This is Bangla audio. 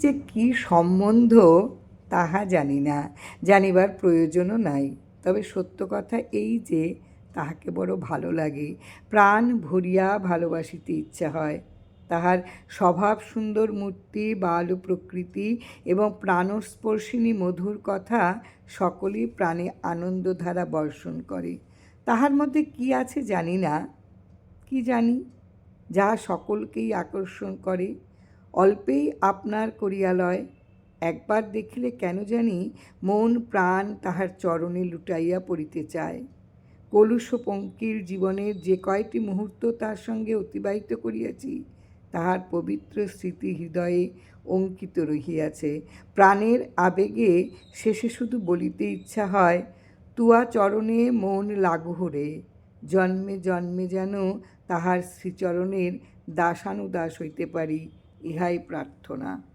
যে কী সম্বন্ধ, তাহা জানি না। জানিবার প্রয়োজনও নাই। তবে সত্য কথা এই যে, তাহাকে বড় ভালো লাগে। প্রাণ ভরিয়া ভালোবাসিতে ইচ্ছা হয়। তাহার স্বভাব সুন্দর মূর্তি, বালু প্রকৃতি এবং প্রাণস্পর্শিনী মধুর কথা সকলেই প্রাণে আনন্দধারা বর্ষণ করে। তাহার মধ্যে কি আছে জানি না। কি জানি? যা সকলকেই আকর্ষণ করে অল্পেই আপনার করিয়ালয়। একবার দেখিলে কেন জানি মন প্রাণ তাহার চরণে লুটাইয়া পড়িতে চায়। কলুষ পঙ্কির জীবনের যে কয়টি মুহূর্ত তার সঙ্গে অতিবাহিত করিয়াছি, তাহার পবিত্র স্মৃতি হৃদয়ে অঙ্কিত রহিয়াছে। প্রাণের আবেগে শেষে শুধু বলিতে ইচ্ছা হয়, তুয়া চরণে মন লাগুহরে জন্মে জন্মে যেন তাহার শ্রীচরণের দাসানুদাস হইতে পারি। ইহাই প্রার্থনা।